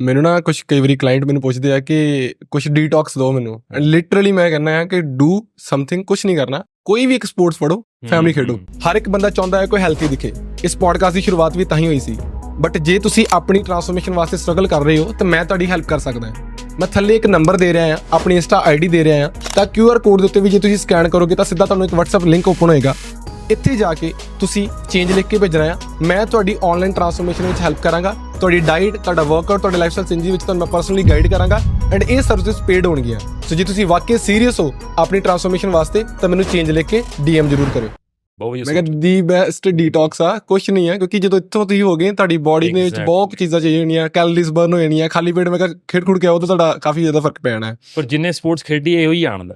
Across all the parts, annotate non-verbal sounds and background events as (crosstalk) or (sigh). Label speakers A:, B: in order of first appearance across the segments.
A: ਮੈਨੂੰ ਨਾ ਕੁਝ ਕਈ ਵਾਰੀ ਕਲਾਇੰਟ ਮੈਨੂੰ ਪੁੱਛਦੇ ਆ ਕਿ ਕੁਝ ਡੀਟੌਕਸ ਦਿਓ ਮੈਨੂੰ। ਐਂਡ ਲਿਟਰਲੀ ਮੈਂ ਕਹਿੰਦਾ ਆ ਕਿ ਡੂ ਸਮਥਿੰਗ ਕੁਝ ਨਹੀਂ ਕਰਨਾ। ਕੋਈ ਵੀ ਇੱਕ ਸਪੋਰਟਸ ਪੜੋ ਫੈਮਿਲੀ ਖੇਡੋ। ਹਰ ਇੱਕ ਬੰਦਾ ਚਾਹੁੰਦਾ ਹੈ ਕੋਈ ਹੈਲਥੀ ਦਿਖੇ। ਇਸ ਪੋਡਕਾਸਟ ਦੀ ਸ਼ੁਰੂਆਤ ਵੀ ਤਾਂ ਹੀ ਹੋਈ ਸੀ। ਬਟ ਜੇ ਤੁਸੀਂ ਆਪਣੀ ਟਰਾਂਸਫਰਮੇਸ਼ਨ ਵਾਸਤੇ ਸਟਰਗਲ ਕਰ ਰਹੇ ਹੋ ਤਾਂ ਮੈਂ ਤੁਹਾਡੀ ਹੈਲਪ ਕਰ ਸਕਦਾ ਹਾਂ। ਮੈਂ ਥੱਲੇ ਇੱਕ ਨੰਬਰ ਦੇ ਰਿਹਾ ਹਾਂ ਆਪਣੀ ਇੰਸਟਾ ਆਈਡੀ ਦੇ ਰਿਹਾ ਹਾਂ ਤਾਂ QR ਕੋਡ ਦੇ ਉੱਤੇ ਵੀ ਜੇ ਤੁਸੀਂ ਸਕੈਨ ਕਰੋਗੇ ਤਾਂ ਸਿੱਧਾ ਤੁਹਾਨੂੰ ਇੱਕ WhatsApp ਲਿੰਕ ਓਪਨ ਹੋਏਗਾ। ਇੱਥੇ ਜਾ ਕੇ ਤੁਸੀਂ ਚੇਂਜ ਲਿਖ ਕੇ ਭੇਜਣਾ ਆ ਮੈਂ ਤੁਹਾਡੀ ਆਨਲਾਈਨ ਟਰਾਂਸਫਰਮੇਸ਼ਨ ਵਿੱਚ ਹੈਲਪ ਕਰਾਂਗਾ। ਤੁਹਾਡੀ ਡਾਈਟ ਤੁਹਾਡਾ ਵਰਕਆਊਟ ਤੁਹਾਡੇ ਲਾਈਫਸਟਾਈਲ ਚੇਂਜ ਵਿੱਚ ਤੁਹਾਨੂੰ ਮੈਂ ਪਰਸਨਲੀ ਗਾਈਡ ਕਰਾਂਗਾ ਐਂਡ ਇਹ ਸਰਵਿਸ ਪੇਡ ਹੋਣਗੀਆਂ। ਸੋ ਜੇ ਤੁਸੀਂ ਵਾਕਈ ਸੀਰੀਅਸ ਹੋ ਆਪਣੀ ਟਰਾਂਸਫਰਮੇਸ਼ਨ ਵਾਸਤੇ ਤਾਂ ਮੈਨੂੰ ਚੇਂਜ ਲਿਖ ਕੇ DM ਜ਼ਰੂਰ ਕਰਿਓ।
B: ਬਹੁਤ
A: ਮੈਂ ਕਿਹਾ ਦੀ ਬੈਸਟ ਡੀਟੌਕਸ ਆ ਕੁਛ ਨਹੀਂ ਹੈ ਕਿਉਂਕਿ ਜਦੋਂ ਇੱਥੋਂ ਤੁਸੀਂ ਹੋ ਗਏ ਤੁਹਾਡੀ ਬਾਡੀ ਦੇ ਵਿੱਚ. ਬਹੁਤ ਚੀਜ਼ਾਂ ਚੇਂਜ ਹੋਣੀਆਂ ਕੈਲਰੀਜ਼ ਬਰਨ ਹੋ ਜਾਣੀਆਂ ਖਾਲੀ ਪੇਟ ਮੈਂ ਕਿਹਾ ਖੇਡ ਖੁੜ ਕੇ ਆਓ ਤਾਂ ਤੁਹਾਡਾ ਕਾਫੀ ਜ਼ਿਆਦਾ ਫ਼ਰਕ ਪੈਣਾ। ਹੈ
B: ਪਰ ਜਿੰਨੇ ਸਪੋਰਟਸ ਖੇਡੀ ਇਹੋ ਹੀ ਜਾਣਦਾ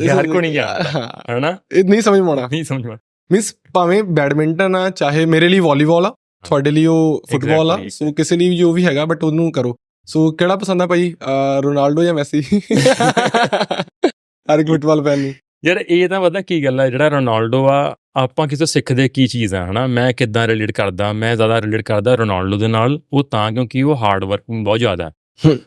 B: ਯਾਰ ਕੋਈ ਨਹੀਂ ਜਾਣਦਾ। ਹਨਾ?
A: ਇਹ ਨਹੀਂ ਸਮਝ ਪਾਉਣਾ
B: ਨਹੀਂ ਸਮਝ ਮਾ
A: ਮੀਨਸ ਭਾਵੇਂ ਬੈਡਮਿੰਟਨ ਆ ਚਾਹੇ ਮੇਰੇ ਲਈ ਵਾਲੀਬਾਲ ਆ ਤੁਹਾਡੇ ਲਈ ਉਹ ਫੁੱਟਬਾਲ ਆ. ਸੋ ਕਿਸੇ ਲਈ ਜੋ ਵੀ ਹੈਗਾ ਬਟ ਉਹਨੂੰ ਕਰੋ। ਸੋ ਕਿਹੜਾ ਪਸੰਦ ਆ ਭਾਈ? ਰੋਨਾਲਡੋ ਜਾਂ ਮੈਸੀ? ਹਰ ਇੱਕ ਫੁੱਟਬਾਲ ਫੈਨ ਨੂੰ।
B: ਯਾਰ ਇਹ ਤਾਂ ਪਤਾ ਕੀ ਗੱਲ ਹੈ ਜਿਹੜਾ ਰੋਨਾਲਡੋ ਆ ਆਪਾਂ ਕਿਸੇ ਸਿੱਖਦੇ ਕੀ ਚੀਜ਼ ਆ ਹਨਾ? ਮੈਂ ਕਿੱਦਾਂ ਰਿਲੇਟ ਕਰਦਾ ਮੈਂ ਜ਼ਿਆਦਾ ਰਿਲੇਟ ਕਰਦਾ ਰੋਨਾਲਡੋ ਦੇ ਨਾਲ ਉਹ ਤਾਂ ਕਿਉਂਕਿ ਉਹ ਹਾਰਡ ਵਰਕਿੰਗ ਬਹੁਤ ਜ਼ਿਆਦਾ।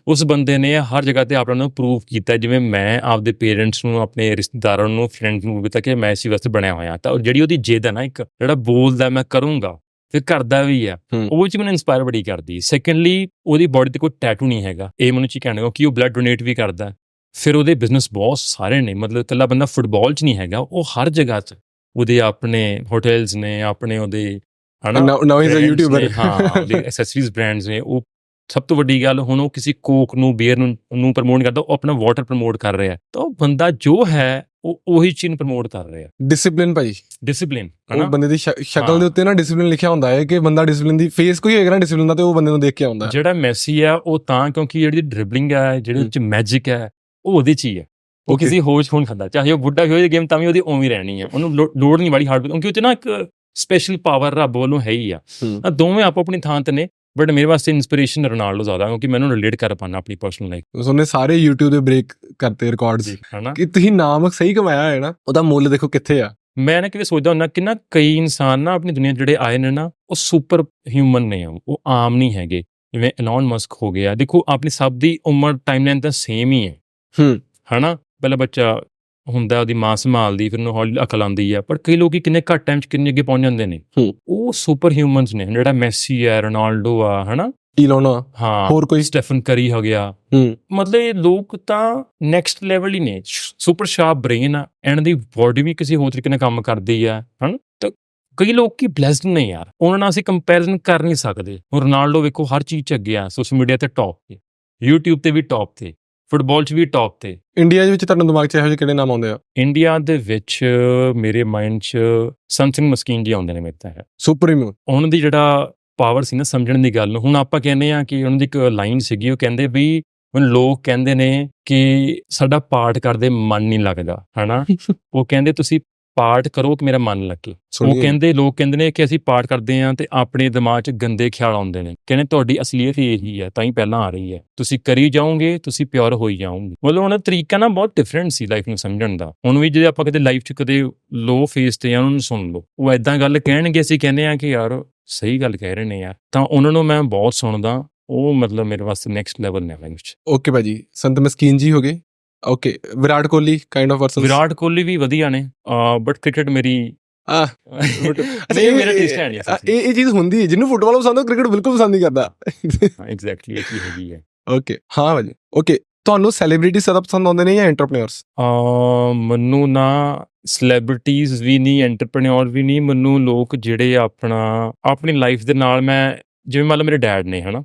B: ਉਸ ਬੰਦੇ ਨੇ ਹਰ ਜਗ੍ਹਾ ਤੇ ਆਪਣਾ ਨੂੰ ਪ੍ਰੂਵ ਕੀਤਾ ਜਿਵੇਂ ਮੈਂ ਆਪਦੇ ਪੇਰੈਂਟਸ ਨੂੰ ਆਪਣੇ ਰਿਸ਼ਤੇਦਾਰਾਂ ਨੂੰ ਫਰੈਂਡਸ ਨੂੰ ਵੀ ਤਾਂ ਕਿ ਮੈਂ ਇਸੇ ਵਾਸਤੇ ਬਣਿਆ ਹੋਇਆ। ਤਾਂ ਜਿਹੜੀ ਉਹਦੀ ਜਿੱਦ ਹੈ ਨਾ ਇੱਕ ਜਿਹੜਾ ਬੋਲਦਾ ਮੈਂ ਕਰੂੰਗਾ ਤੇ ਕਰਦਾ ਵੀ ਆ। ਉਹ ਚ ਮੈਨੂੰ ਇਨਸਪਾਇਰ ਬੜੀ ਕਰਦੀ। ਸੈਕੰਡਲੀ ਉਹਦੀ ਬਾਡੀ ਤੇ ਕੋਈ ਟੈਟੂ ਨਹੀਂ ਹੈਗਾ। ਇਹ ਮੈਨੂੰ ਚੀ ਕਹਿਣਾ ਕਿ ਉਹ ਬਲੱਡ ਡੋਨੇਟ ਵੀ ਕਰਦਾ। ਫਿਰ ਉਹਦੇ ਬਿਜ਼ਨਸ ਬਹੁਤ ਸਾਰੇ ਨੇ। ਮਤਲਬ ਇਕੱਲਾ ਬੰਦਾ ਫੁੱਟਬਾਲ 'ਚ ਨਹੀਂ ਹੈਗਾ। ਉਹ ਹਰ ਜਗ੍ਹਾ 'ਚ। ਉਹਦੇ ਆਪਣੇ ਹੋਟਲਸ ਨੇ ਆਪਣੇ ਉਹਦੇ ਹਨਾ
A: ਨਾਓ ਨਾਓ ਇਜ਼ ਅ ਯੂਟਿਊਬਰ
B: ਨੇ, ਹਾਂ ਉਹਦੇ ਐਕਸੈਸਰੀਜ਼ ਬ੍ਰਾਂਡਸ ਨੇ। ਉਹ ਸਭ ਤੋਂ ਵੱਡੀ ਗੱਲ ਹੁਣ ਉਹ ਕਿਸੇ ਕੋਕ ਨੂੰ ਬੀਅਰ ਨੂੰ ਨੂੰ ਪ੍ਰਮੋਟ ਕਰਦਾ ਉਹ ਆਪਣਾ ਵਾਟਰ ਪ੍ਰਮੋਟ ਕਰ ਰਿਹਾ। ਤਾਂ ਉਹ ਬੰਦਾ ਜੋ ਹੈ ਉਹ ਉਹੀ ਚੀਜ਼ ਪ੍ਰਮੋਟ ਕਰ ਰਿਹਾ।
A: ਡਿਸਪਲਿਨ ਭਾਈ।
B: ਡਿਸਪਲਿਨ
A: ਉਹ ਬੰਦੇ ਦੀ ਸ਼ਕ- ਸ਼ਕਲ। ਦੇ ਉੱਤੇ ਨਾ ਡਿਸਪਲਿਨ ਲਿਖਿਆ ਹੁੰਦਾ ਹੈ ਕਿ ਬੰਦਾ ਡਿਸਪਲਿਨ ਦੀ ਫੇਸ ਕੋਈ ਹੋਏਗਾ ਨਾ ਡਿਸਪਲਿਨ ਦਾ ਤੇ ਉਹ ਬੰਦੇ ਨੂੰ ਦੇਖ ਕੇ ਆਉਂਦਾ।
B: ਜਿਹੜਾ ਮੈਸੀ ਆ ਉਹ ਤਾਂ ਕਿਉਂਕਿ ਜਿਹੜੀ ਡ੍ਰਿਬਲਿੰਗ ਹੈ ਜਿਹੜੇ ਵਿੱਚ ਮੈਜਿਕ ਹੈ ਉਹ ਉਹਦੇ 'ਚ ਹੀ ਹੈ। ਉਹ. ਕਿਸੇ ਹੋਰ 'ਚ ਖਾਂਦਾ ਚਾਹੇ ਉਹ ਬੁੱਢਾ ਹੋਏ ਗੇਮ ਤਾਂ ਵੀ ਉਹਦੀ ਉਵੇਂ ਰਹਿਣੀ ਹੈ। ਉਹਨੂੰ ਲੋੜ ਨਹੀਂ ਬੜੀ ਹਾਰਡ ਕਿਉਂਕਿ ਉਹ 'ਚ ਨਾ ਇੱਕ ਸਪੈਸ਼ਲ ਪਾਵਰ ਰੱਬ ਵੱਲੋਂ ਹੈ ਹੀ ਆ। ਤਾਂ ਦੋਵੇਂ ਆਪੋ ਆਪਣੀ ਥਾਂ ਤੇ ਨੇ। ਬਟ ਮੇਰੇ ਵਾਸਤੇ ਇਨਸਪੀਰੇਸ਼ਨ ਰੋਨਾਲਡੋ ਜ਼ਿਆਦਾ ਕਿਉਂਕਿ ਮੈਨੂੰ ਰਿਲੇਟ ਕਰ ਪਾਣਾ ਆਪਣੀ ਪਰਸਨਲ ਲਾਈਫ
A: ਉਹਨੇ ਸਾਰੇ YouTube ਦੇ ਬ੍ਰੇਕ ਕਰਤੇ ਰਿਕਾਰਡਸ
B: ਹਨਾ?
A: ਕਿ ਤੁਸੀਂ ਨਾਮ ਸਹੀ ਕਮਾਇਆ ਹੈ ਨਾ ਉਹਦਾ ਮੁੱਲ ਦੇਖੋ ਕਿੱਥੇ ਆ।
B: ਮੈਂ ਨਾ ਕਿਤੇ ਸੋਚਦਾ ਹੁੰਦਾ ਕਿ ਨਾ ਕਈ ਇਨਸਾਨ ਨਾ ਆਪਣੀ ਦੁਨੀਆ ਜਿਹੜੇ ਆਏ ਨੇ ਨਾ ਉਹ ਸੁਪਰ ਹਿਊਮਨ ਨੇ ਉਹ ਉਹ ਆਮ ਨਹੀਂ ਹੈਗੇ। ਜਿਵੇਂ ਐਲਨ ਮਸਕ ਹੋ ਗਿਆ ਦੇਖੋ ਆਪਣੀ ਸਭ ਦੀ ਉਮਰ ਟਾਈਮਲਾਈਨ ਤਾਂ ਸੇਮ ਹੀ ਹੈ।
A: ਹੂੰ।
B: ਹਨਾ? ਪਹਿਲਾ ਬੱਚਾ ਹੁੰਦਾ ਉਹਦੀ ਮਾਂ ਸੰਭਾਲਦੀ ਫਿਰ ਉਹਨੂੰ ਹੌਲੀ ਅਕਲ ਆਉਂਦੀ ਆ ਪਰ ਕਈ ਲੋਕੀ ਕਿੰਨੇ ਘੱਟ ਟਾਈਮ 'ਚ ਕਿੰਨੇ ਅੱਗੇ ਪਹੁੰਚ ਜਾਂਦੇ ਨੇ।
A: ਹੂੰ।
B: ਉਹ ਸੁਪਰ ਹਿਊਮਨਸ ਨੇ ਜਿਹੜਾ ਮੈਸੀ ਹੈ ਰੋਨਾਲਡੋ ਆ ਹਨਾ?
A: ਈਲੋਨ
B: ਹਾਂ
A: ਹੋਰ ਕੋਈ?
B: ਸਟੈਫਨ ਕਰੀ ਹੋ ਗਿਆ।
A: ਹੂੰ।
B: ਮਤਲਬ ਇਹ ਲੋਕ ਤਾਂ ਨੈਕਸਟ ਲੈਵਲ ਹੀ ਨੇ। ਸੁਪਰ ਸ਼ਾਰਪ ਬ੍ਰੇਨ ਆ ਐਂਡ ਦੀ ਬਾਡੀ ਵੀ ਕਿਸੇ ਹੋਰ ਤਰੀਕੇ ਨਾਲ ਕੰਮ ਕਰਦੀ ਆ ਹਨ? ਤਾਂ ਕਈ ਲੋਕ ਕੀ ਬlesed ਨੇ ਯਾਰ। ਉਹਨਾਂ ਨਾਲ ਅਸੀਂ ਕੰਪੈਰੀਜ਼ਨ ਕਰ ਨਹੀਂ ਸਕਦੇ। ਹੁਣ ਰੋਨਾਲਡੋ ਵੇਖੋ ਹਰ ਚੀਜ਼ ਚ ਅੱਗੇ ਆ ਸੋਸ਼ਲ ਮੀਡੀਆ ਤੇ ਟੌਪ ਤੇ YouTube ਤੇ ਵੀ ਟੌਪ ਤੇ। ਫੁੱਟਬਾਲ ਚ ਵੀ ਟੌਪ ਤੇ।
A: ਇੰਡੀਆ ਦੇ ਵਿੱਚ ਤੁਹਾਨੂੰ ਦਿਮਾਗ 'ਚ ਇਹੋ ਜਿਹੇ ਕਿਹੜੇ ਨਾਮ ਆਉਂਦੇ ਆ?
B: ਇੰਡੀਆ ਦੇ ਵਿੱਚ ਮੇਰੇ ਮਾਈਂਡ 'ਚ ਸਮਥਿੰਗ ਮਸਕੀਨ ਜੀ ਆਉਂਦੇ ਨੇ ਮੇਰੇ ਤਾਂ। ਹੈ
A: ਸੁਪਰੀਮੋ
B: ਉਹਨਾਂ ਦੀ ਜਿਹੜਾ ਪਾਵਰ ਸੀ ਨਾ ਸਮਝਣ ਦੀ ਗੱਲ ਹੁਣ ਆਪਾਂ ਕਹਿੰਦੇ ਆ ਕਿ ਉਹਨਾਂ ਦੀ ਇੱਕ ਲਾਈਨ ਸੀਗੀ ਉਹ ਕਹਿੰਦੇ ਵੀ ਹੁਣ ਲੋਕ ਕਹਿੰਦੇ ਨੇ ਕਿ ਸਾਡਾ ਪਾਠ ਕਰਦੇ ਮਨ ਨਹੀਂ ਲੱਗਦਾ ਹਨਾ? (laughs) ਉਹ ਕਹਿੰਦੇ ਤੁਸੀਂ ਪਾਠ ਕਰੋ ਕਿ ਮੇਰਾ ਮਨ ਲੱਗੇ। ਉਹ ਕਹਿੰਦੇ ਲੋਕ ਕਹਿੰਦੇ ਨੇ ਕਿ ਅਸੀਂ ਪਾਠ ਕਰਦੇ ਆ ਤੇ ਆਪਣੇ ਦਿਮਾਗ 'ਚ ਗੰਦੇ ਖਿਆਲ ਆਉਂਦੇ ਨੇ। ਕਹਿੰਦੇ ਤੁਹਾਡੀ ਅਸਲੀਅਤ ਹੀ ਇਹੀ ਹੈ ਤਾਂ ਹੀ ਪਹਿਲਾਂ ਆ ਰਹੀ ਹੈ। ਤੁਸੀਂ ਕਰੀ ਜਾਓਗੇ ਤੁਸੀਂ ਪਿਓਰ ਹੋਈ ਜਾਓਗੇ। ਮਤਲਬ ਉਹਨਾਂ ਦਾ ਤਰੀਕਾ ਨਾ ਬਹੁਤ ਡਿਫਰੈਂਟ ਸੀ ਲਾਈਫ ਨੂੰ ਸਮਝਣ ਦਾ। ਹੁਣ ਵੀ ਜੇ ਆਪਾਂ ਕਦੇ ਲਾਈਫ 'ਚ ਕਦੇ ਲੋ ਫੇਸ ਤੇ ਆ ਉਹਨਾਂ ਨੂੰ ਸੁਣ ਲਓ। ਉਹ ਐਦਾਂ ਗੱਲ ਕਹਿਣਗੇ ਅਸੀਂ ਕਹਿੰਦੇ ਆ ਕਿ ਯਾਰ ਸਹੀ ਗੱਲ ਕਹਿ ਰਹੇ ਨੇ ਯਾਰ। ਤਾਂ ਉਹਨਾਂ ਨੂੰ ਮੈਂ ਬਹੁਤ ਸੁਣਦਾ ਉਹ ਮਤਲਬ ਮੇਰੇ ਵਾਸਤੇ ਨੈਕਸਟ ਲੈਵਲ ਨੇ ਲਾਈਫ 'ਚ।
A: ਓਕੇ ਭਾਜੀ ਸੰਤ ਮਸਕੀਨ ਜੀ ਹੋ ਗਏ। Okay Virat Kohli kind of person
B: Virat Kohli ਵੀ ਵਧੀਆ ਨੇ ਬਟ ਕ੍ਰਿਕਟ ਮੇਰੀ
A: ਆ
B: ਨਹੀਂ ਮੇਰਾ ਟੇਸਟ ਹੈ ਨਹੀਂ
A: ਇਹ ਇਹ ਚੀਜ਼ ਹੁੰਦੀ ਹੈ ਜਿਹਨੂੰ ਫੁੱਟਬਾਲ ਪਸੰਦ ਹੋ ਕ੍ਰਿਕਟ ਬਿਲਕੁਲ ਪਸੰਦ ਨਹੀਂ ਕਰਦਾ।
B: ਐਗਜ਼ੈਕਟਲੀ ਇਹ ਕੀ ਹੈਗੀ ਹੈ।
A: ਓਕੇ ਹਾਂ ਭਾਜੀ। ਓਕੇ ਤੁਹਾਨੂੰ ਸੈਲੀਬ੍ਰਿਟੀ ਜ਼ਿਆਦਾ ਪਸੰਦ ਆਉਂਦੇ ਨੇ ਜਾਂ ਐਂਟਰਪ੍ਰੈਨਰਸ
B: ਅ ਮੈਨੂੰ ਨਾ ਸੈਲੀਬ੍ਰਿਟੀਜ਼ ਵੀ ਨਹੀਂ ਐਂਟਰਪ੍ਰੈਨਿਓਰ ਵੀ ਨਹੀਂ ਮੈਨੂੰ ਲੋਕ ਜਿਹੜੇ ਆਪਣਾ ਆਪਣੀ ਲਾਈਫ ਦੇ ਨਾਲ ਮੈਂ ਜਿਵੇਂ ਮੰਨ ਲਓ ਮੇਰੇ ਡੈਡ ਨੇ ਹਨਾ।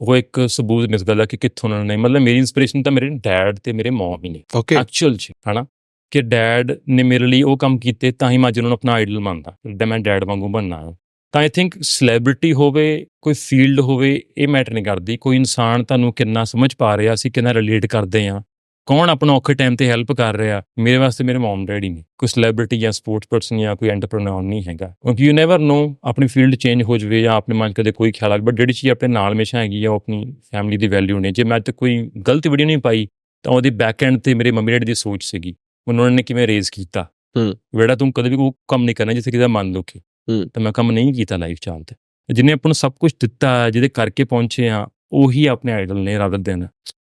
B: ਉਹ ਇੱਕ ਸਬੂਤ ਨਿਕਲਦਾ ਕਿ ਕਿੱਥੋਂ ਉਹਨਾਂ ਨੇ ਮਤਲਬ ਮੇਰੀ ਇਨਸਪੀਰੇਸ਼ਨ ਤਾਂ ਮੇਰੇ ਡੈਡ ਤੇ ਮੇਰੇ ਮਮ ਹੀ ਨੇ।
A: ਓਕੇ
B: ਐਕਚੁਅਲ ਚ ਹਨਾ? ਕਿ ਡੈਡ ਨੇ ਮੇਰੇ ਲਈ ਉਹ ਕੰਮ ਕੀਤੇ ਤਾਂ ਹੀ ਮੈਂ ਅੱਜ ਉਹਨਾਂ ਨੂੰ ਆਪਣਾ ਆਈਡਲ ਮੰਨਦਾ। ਕਿ ਮੈਂ ਡੈਡ ਵਾਂਗੂ ਬਣਨਾ। ਤਾਂ ਆਈ ਥਿੰਕ ਸੈਲੀਬ੍ਰਿਟੀ ਹੋਵੇ ਕੋਈ ਫੀਲਡ ਹੋਵੇ ਇਹ ਮੈਟਰ ਨਹੀਂ ਕਰਦੀ। ਕੋਈ ਇਨਸਾਨ ਤੁਹਾਨੂੰ ਕਿੰਨਾ ਸਮਝ ਪਾ ਰਿਹਾ ਅਸੀਂ ਕਿੰਨਾ ਰਿਲੇਟ ਕਰਦੇ ਆ। ਕੌਣ ਆਪਣਾ ਔਖੇ ਟਾਈਮ ਤੇ ਹੈਲਪ ਕਰ ਰਿਹਾ? ਮੇਰੇ ਵਾਸਤੇ ਮੇਰੇ ਮਮ ਡੈਡੀ ਨੇ। ਕੋਈ ਸੈਲੀਬ੍ਰਿਟੀ ਜਾਂ ਸਪੋਰਟਸ ਪਰਸਨ ਜਾਂ ਕੋਈ ਐਂਟਰਪ੍ਰੈਨਿਓਰ ਨਹੀਂ ਹੈਗਾ। ਕਿਉਂਕਿ ਯੂ ਨੈਵਰ ਨੋ ਆਪਣੀ ਫੀਲਡ ਚੇਂਜ ਹੋ ਜਵੇ ਜਾਂ ਆਪਣੇ ਮਨ ਕਦੇ ਕੋਈ ਖਿਆਲ ਆ ਬਟ ਜਿਹੜੀ ਚੀਜ਼ ਆਪਣੇ ਨਾਲ ਹਮੇਸ਼ਾ ਹੈਗੀ ਆ ਉਹ ਆਪਣੀ ਫੈਮਿਲੀ ਦੀ ਵੈਲਿਊ ਨੇ। ਜੇ ਮੈਂ ਤੱਕ ਕੋਈ ਗਲਤ ਵੀਡੀਓ ਨਹੀਂ ਪਾਈ ਤਾਂ ਉਹਦੀ ਬੈਕ ਐਂਡ ਤੇ ਮੇਰੇ ਮੰਮੀ ਡੈਡੀ ਦੀ ਸੋਚ ਸੀਗੀ। ਉਹਨਾਂ ਨੇ ਕਿਵੇਂ ਰੇਜ਼ ਕੀਤਾ?
A: ਹੂੰ।
B: ਵੇੜਾ ਤੂੰ ਕਦੇ ਵੀ ਉਹ ਕੰਮ ਨਹੀਂ ਕਰਨਾ ਜਿੱਥੇ ਕਿਦਾ ਮਨ ਦੁਖੇ।
A: ਹੂੰ।
B: ਤਾਂ ਮੈਂ ਕੰਮ ਨਹੀਂ ਕੀਤਾ ਲਾਈਫ ਚ ਹਾਲ ਤੇ। ਜਿਹਨੇ ਆਪਾਂ ਨੂੰ ਸਭ ਕੁਝ ਦਿੱਤਾ ਜਿਹਦੇ ਕਰਕੇ ਪਹੁੰਚੇ ਆ ਉਹੀ ਆਪਣੇ ਆਈਡਲ ਨੇ ਰਾਦਰ ਦੇਨ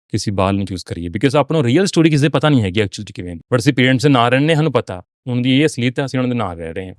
B: ਕਿਸੇ ਬਾਲ ਨੂੰ ਚੂਜ਼ ਕਰੀਏ ਬਿਕਾਜ਼ ਆਪਾਂ ਨੂੰ ਰੀਅਲ ਸਟੋਰੀ ਕਿਸੇ ਪਤਾ ਨਹੀਂ ਹੈਗੀ ਐਕਚੁਅਲੀ ਕਿਵੇਂ। ਬਟ ਅਸੀਂ ਪੇਰੈਂਟਸ ਦੇ ਨਾਲ ਰਹਿੰਦੇ ਸਾਨੂੰ ਪਤਾ। ਉਹਨਾਂ ਦੀ ਇਹ ਅਸਲੀਅਤ ਹੈ, ਅਸੀਂ ਉਹਨਾਂ ਦੇ ਨਾਲ ਰਹਿ ਰਹੇ ਹਾਂ।